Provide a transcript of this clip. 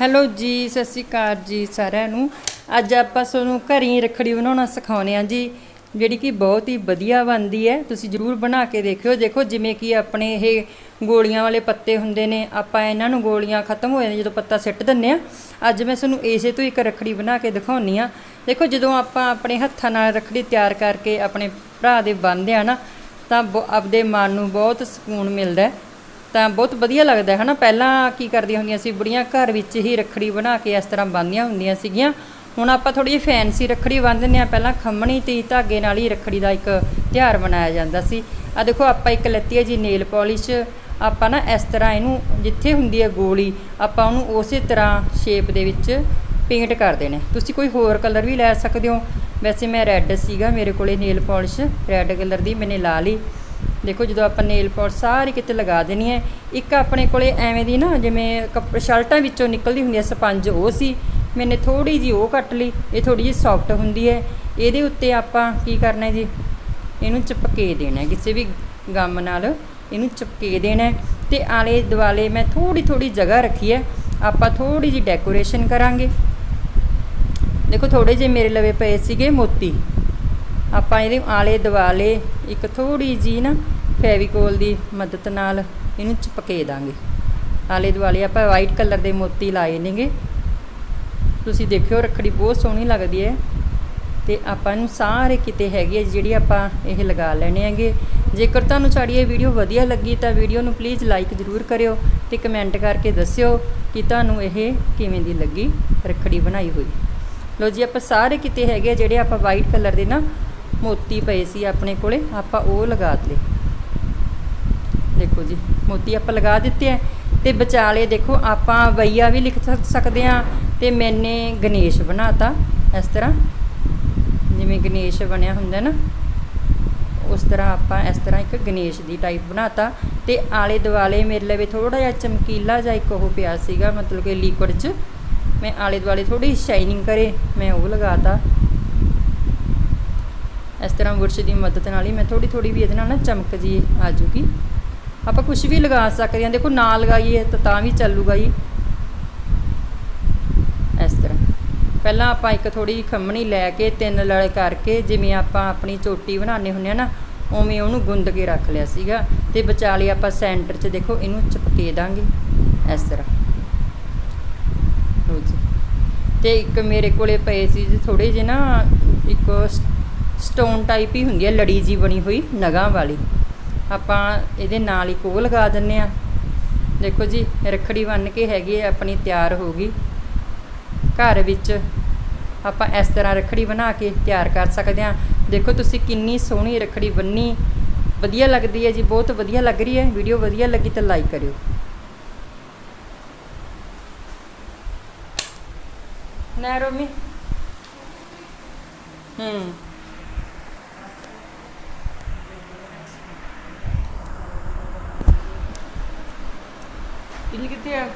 Hello ਜੀ, ਸਤਿ ਸ਼੍ਰੀ ਅਕਾਲ ਜੀ ਸਾਰਿਆਂ ਨੂੰ। ਅੱਜ ਆਪਾਂ ਤੁਹਾਨੂੰ ਘਰੀ ਰੱਖੜੀ ਬਣਾਉਣਾ ਸਿਖਾਉਣੇ ਆ ਜੀ, ਜਿਹੜੀ ਕਿ ਬਹੁਤ ਹੀ ਵਧੀਆ ਬਣਦੀ ਹੈ। ਤੁਸੀਂ ਜਰੂਰ ਬਣਾ ਕੇ ਦੇਖਿਓ। ਦੇਖੋ ਜਿਵੇਂ ਕਿ ਆਪਣੇ ਇਹ ਗੋਲੀਆਂ ਵਾਲੇ ਪੱਤੇ ਹੁੰਦੇ ਨੇ, ਆਪਾਂ ਇਹਨਾਂ ਨੂੰ ਗੋਲੀਆਂ ਖਤਮ ਹੋ ਜਾਂਦੀਆਂ ਜਦੋਂ ਪੱਤਾ ਸਿੱਟ ਦਿੰਨੇ ਆ ਅੱਜ ਮੈਂ ਤੁਹਾਨੂੰ ਇਸੇ ਤੋਂ ਇੱਕ ਰੱਖੜੀ ਬਣਾ ਕੇ ਦਿਖਾਉਣੀ ਆ ਦੇਖੋ ਜਦੋਂ ਆਪਾਂ ਆਪਣੇ ਹੱਥਾਂ ਨਾਲ ਰੱਖੜੀ ਤਿਆਰ ਕਰਕੇ ਆਪਣੇ ਭਰਾ ਦੇ ਬੰਨਦੇ ਆ ਨਾ, ਤਾਂ ਬ- ਆਪਦੇ ਮਨ ਨੂੰ ਬਹੁਤ ਸਕੂਨ ਮਿਲਦਾ ਹੈ। ਤਾਂ ਬਹੁਤ ਵਧੀਆ ਲੱਗਦਾ ਹੈ ਨਾ ਪਹਿਲਾਂ ਕੀ ਕਰਦੀਆਂ ਹੁੰਦੀਆਂ ਸੀ, ਬੁੜੀਆਂ ਘਰ ਵਿੱਚ ਹੀ ਰੱਖੜੀ ਬਣਾ ਕੇ ਇਸ ਤਰ੍ਹਾਂ ਬੰਨ੍ਹਦੀਆਂ ਹੁੰਦੀਆਂ ਸੀਗੀਆਂ। ਹੁਣ ਆਪਾਂ ਥੋੜੀ ਜਿਹੀ ਫੈਂਸੀ ਰੱਖੜੀ ਬੰਨ੍ਹਦੇ ਆ ਪਹਿਲਾਂ ਖੰਮਣੀ, ਤੇ, ਧਾਗੇ ਨਾਲ ਹੀ ਰੱਖੜੀ ਦਾ ਇੱਕ ਤਿਉਹਾਰ ਮਨਾਇਆ ਜਾਂਦਾ ਸੀ। ਆ ਦੇਖੋ, ਆਪਾਂ ਇੱਕ ਲੱਤੀ ਹੈ ਜੀ, ਨੇਲ ਪਾਲਿਸ਼। ਆਪਾਂ ਨਾ ਇਸ ਤਰ੍ਹਾਂ ਇਹਨੂੰ ਜਿੱਥੇ ਹੁੰਦੀ ਹੈ ਗੋਲੀ, ਆਪਾਂ ਉਹਨੂੰ ਉਸੇ ਤਰ੍ਹਾਂ ਸ਼ੇਪ ਦੇ ਵਿੱਚ ਪੇਂਟ ਕਰ ਦੇਣਾ। ਤੁਸੀਂ ਕੋਈ ਹੋਰ ਕਲਰ ਵੀ ਲੈ ਸਕਦੇ ਹੋ। ਵੈਸੇ ਮੈਂ ਰੈੱਡ ਸੀਗਾ, ਮੇਰੇ ਕੋਲੇ ਨੇਲ ਪਾਲਿਸ਼, ਰੈੱਡ ਕਲਰ ਦੀ, ਮੈਨੇ ਲਾ ਲਈ। ਦੇਖੋ ਜਦੋਂ ਆਪਾਂ ਨੇਲ ਪਾਲਿਸ਼ ਸਾਰੀ ਕਿਤੇ ਲਗਾ ਦੇਣੀ ਹੈ, ਇੱਕ ਆਪਣੇ ਕੋਲੇ ਐਵੇਂ ਦੀ ਨਾ, ਜਿਵੇਂ ਕੱਪ, ਸ਼ਰਟਾਂ ਵਿੱਚੋਂ ਨਿਕਲਦੀ ਹੁੰਦੀ ਹੈ, ਸਪੰਜ ਉਹ ਸੀ, ਮੈਨੇ ਥੋੜੀ ਜੀ ਉਹ ਕੱਟ ਲਈ, ਇਹ ਥੋੜੀ ਜੀ ਸੌਫਟ ਹੁੰਦੀ ਹੈ, ਇਹਦੇ ਉੱਤੇ ਆਪਾਂ ਕੀ ਕਰਨਾ ਜੀ? ਇਹਨੂੰ ਚਿਪਕੇ ਦੇਣਾ ਕਿਸੇ ਵੀ ਗਮ ਨਾਲ ਇਹਨੂੰ ਚਿਪਕੇ ਦੇਣਾ ਹੈ, ਤੇ ਆਲੇ ਦੁਆਲੇ ਮੈਂ ਥੋੜੀ ਥੋੜੀ ਜਗ੍ਹਾ ਰੱਖੀ ਹੈ, ਆਪਾਂ ਥੋੜੀ ਜੀ ਡੈਕੋਰੇਸ਼ਨ ਕਰਾਂਗੇ। ਦੇਖੋ ਥੋੜੇ ਜਿਹੇ ਮੇਰੇ ਲਵੇ ਪਏ ਸੀਗੇ ਮੋਤੀ, ਆਪਾਂ ਇਹਦੇ ਆਲੇ ਦੁਆਲੇ ਇੱਕ ਥੋੜੀ ਜੀ ਨਾ ਫੈਵੀਕੋਲ ਦੀ ਮਦਦ ਨਾਲ ਇਹਨੂੰ ਚਪਕੇ ਦਾਂਗੇ। ਆਲੇ ਦੁਆਲੇ ਆਪਾਂ ਵਾਈਟ ਕਲਰ ਦੇ ਮੋਤੀ ਲਾਏ ਨੇਗੇ। ਤੁਸੀਂ ਦੇਖਿਓ, ਰੱਖੜੀ ਬਹੁਤ ਸੋਹਣੀ ਲੱਗਦੀ ਹੈ। ਤੇ ਆਪਾਂ ਨੂੰ ਸਾਰੇ ਕਿਤੇ ਹੈਗੀ ਹੈ ਜਿਹੜੀ ਆਪਾਂ ਇਹ ਲਗਾ ਲੈਣੇ ਹੈਗੇ। ਜੇਕਰ ਤੁਹਾਨੂੰ ਸਾਡੀ ਇਹ ਵੀਡੀਓ ਵਧੀਆ ਲੱਗੀ ਤਾਂ ਵੀਡੀਓ ਨੂੰ ਪਲੀਜ਼ ਲਾਈਕ ਜ਼ਰੂਰ ਕਰਿਓ ਤੇ ਕਮੈਂਟ ਕਰਕੇ ਦੱਸਿਓ ਕਿ ਤੁਹਾਨੂੰ ਇਹ ਕਿਵੇਂ ਦੀ ਲੱਗੀ ਰੱਖੜੀ ਬਣਾਈ ਹੋਈ। ਲੋ ਜੀ, ਆਪਾਂ ਸਾਰੇ ਕਿਤੇ ਹੈਗੇ ਆ ਜਿਹੜੇ ਆਪਾਂ ਵਾਈਟ ਕਲਰ ਦੇ ਨਾ ਮੋਤੀ ਪਏ ਸੀ ਆਪਣੇ ਕੋਲੇ, ਆਪਾਂ ਉਹ ਲਗਾ ਲਏ। ਦੇਖੋ ਜੀ, ਮੋਤੀ ਆਪਾਂ ਲਗਾ ਦਿੱਤੇ ਆ। ਤੇ ਵਿਚਾਲੇ ਦੇਖੋ, ਆਪਾਂ ਵਈਆ ਵੀ ਲਿਖ ਸਕਦੇ ਆ ਤੇ ਮੈਨੇ ਗਣੇਸ਼ ਬਣਾਤਾ ਇਸ ਤਰ੍ਹਾਂ। ਜਿਵੇਂ ਗਣੇਸ਼ ਬਣਿਆ ਹੁੰਦਾ ਨਾ, ਉਸ ਤਰ੍ਹਾਂ ਆਪਾਂ ਇਸ ਤਰ੍ਹਾਂ ਇੱਕ ਗਣੇਸ਼ ਦੀ ਟਾਈਪ ਬਣਾਤਾ। ਤੇ ਆਲੇ ਦੁਆਲੇ ਮੇਰੇ ਲਵੇ ਥੋੜਾ ਜਿਹਾ ਚਮਕੀਲਾ ਜਿਹਾ ਇੱਕ ਉਹ ਪਿਆ ਸੀਗਾ, ਮਤਲਬ ਕਿ ਲਿਕੁਇਡ 'ਚ। ਮੈਂ ਆਲੇ ਦੁਆਲੇ ਥੋੜੀ ਸ਼ਾਈਨਿੰਗ ਕਰੇ, ਮੈਂ ਉਹ ਲਗਾਤਾ। ਇਸ ਤਰ੍ਹਾਂ ਬੁਰਸ਼ ਦੀ ਮਦਦ ਨਾਲ ਹੀ ਮੈਂ ਥੋੜੀ ਥੋੜੀ ਵੀ ਇਹਦੇ ਨਾਲ ਨਾ ਚਮਕ ਜੀ ਆ ਜੂਗੀ। ਆਪਾਂ ਕੁਝ ਵੀ ਲਗਾ ਸਕਦੇ ਹਾਂ। ਦੇਖੋ, ਨਾ ਲਗਾਈਏ ਤਾਂ ਤਾਂ ਵੀ ਚੱਲੂਗਾ ਜੀ। ਇਸ ਤਰ੍ਹਾਂ। ਪਹਿਲਾਂ ਆਪਾਂ ਇੱਕ ਥੋੜੀ ਜਿਹੀ ਖੰਮਣੀ ਲੈ ਕੇ, ਤਿੰਨ ਲੜ ਕਰਕੇ, ਜਿਵੇਂ ਆਪਾਂ ਆਪਣੀ ਚੋਟੀ ਬਣਾਉਂਦੇ ਹੁੰਦੇ ਆ ਨਾ, ਉਵੇਂ ਉਹਨੂੰ ਗੁੰਦ ਕੇ ਰੱਖ ਲਿਆ ਸੀਗਾ। ਤੇ ਵਿਚਾਲੇ ਆਪਾਂ ਸੈਂਟਰ 'ਚ। ਦੇਖੋ, ਇਹਨੂੰ ਚਪਕੇ ਦਾਂਗੇ। ਇਸ ਤਰ੍ਹਾਂ। ਲਓ ਜੀ। ਤੇ ਇੱਕ ਮੇਰੇ ਕੋਲੇ ਪਏ ਸੀ ਜੀ ਥੋੜੇ ਜਿਹੇ ਨਾ, ਇੱਕ ਸਟੋਨ ਟਾਈਪ ਹੀ ਹੁੰਦੀ ਹੈ, ਲੜੀ ਜੀ ਬਣੀ ਹੋਈ ਨਗਾਂ ਵਾਲੀ। ਆਪਾਂ ਇਹਦੇ ਨਾਲ ਹੀ ਕੋਹ ਲਗਾ ਦਿੰਨੇ ਆ। ਦੇਖੋ ਜੀ, ਰੱਖੜੀ ਬੰਨ ਕੇ ਹੈਗੀ ਹੈ ਆਪਣੀ ਤਿਆਰ ਹੋ ਗਈ। ਘਰ ਵਿੱਚ ਆਪਾਂ ਇਸ ਤਰ੍ਹਾਂ ਰੱਖੜੀ ਬਣਾ ਕੇ ਤਿਆਰ ਕਰ ਸਕਦੇ ਹਾਂ। ਦੇਖੋ ਤੁਸੀਂ ਕਿੰਨੀ ਸੋਹਣੀ ਰੱਖੜੀ ਬੰਨੀ। ਵਧੀਆ ਲੱਗਦੀ ਹੈ ਜੀ, ਬਹੁਤ ਵਧੀਆ ਲੱਗ ਰਹੀ ਹੈ। ਵੀਡੀਓ ਵਧੀਆ ਲੱਗੀ ਤਾਂ ਲਾਈਕ ਕਰਿਓ। ਨਾ ਰੋਮੀ। ਹੂੰ। ਬਿਜਲੀ ਕਿੱਥੇ ਆ?